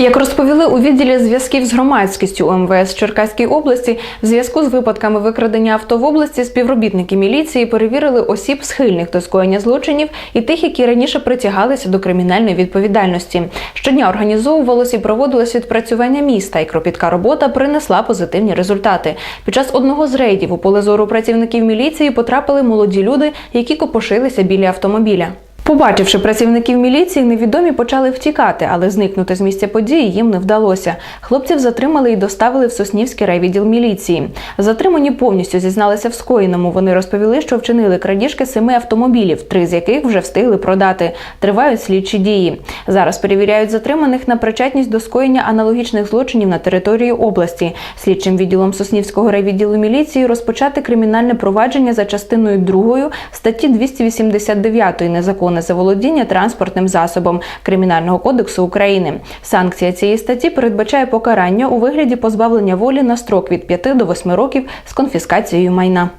Як розповіли у відділі зв'язків з громадськістю УМВС Черкаській області, в зв'язку з випадками викрадення авто в області співробітники міліції перевірили осіб схильних до скоєння злочинів і тих, які раніше притягалися до кримінальної відповідальності. Щодня організовувалось і проводилось відпрацювання міста, і кропітка робота принесла позитивні результати. Під час одного з рейдів у поле зору працівників міліції потрапили молоді люди, які копошилися біля автомобіля. Побачивши працівників міліції, невідомі почали втікати, але зникнути з місця події їм не вдалося. Хлопців затримали і доставили в Соснівський райвідділ міліції. Затримані повністю зізналися в скоєному. Вони розповіли, що вчинили крадіжки семи автомобілів, три з яких вже встигли продати. Тривають слідчі дії. Зараз перевіряють затриманих на причетність до скоєння аналогічних злочинів на території області. Слідчим відділом Соснівського райвідділу міліції розпочати кримінальне провадження за частиною 2 статті 289 незаконне заволодіння транспортним засобом Кримінального кодексу України. Санкція цієї статті передбачає покарання у вигляді позбавлення волі на строк від 5 до 8 років з конфіскацією майна.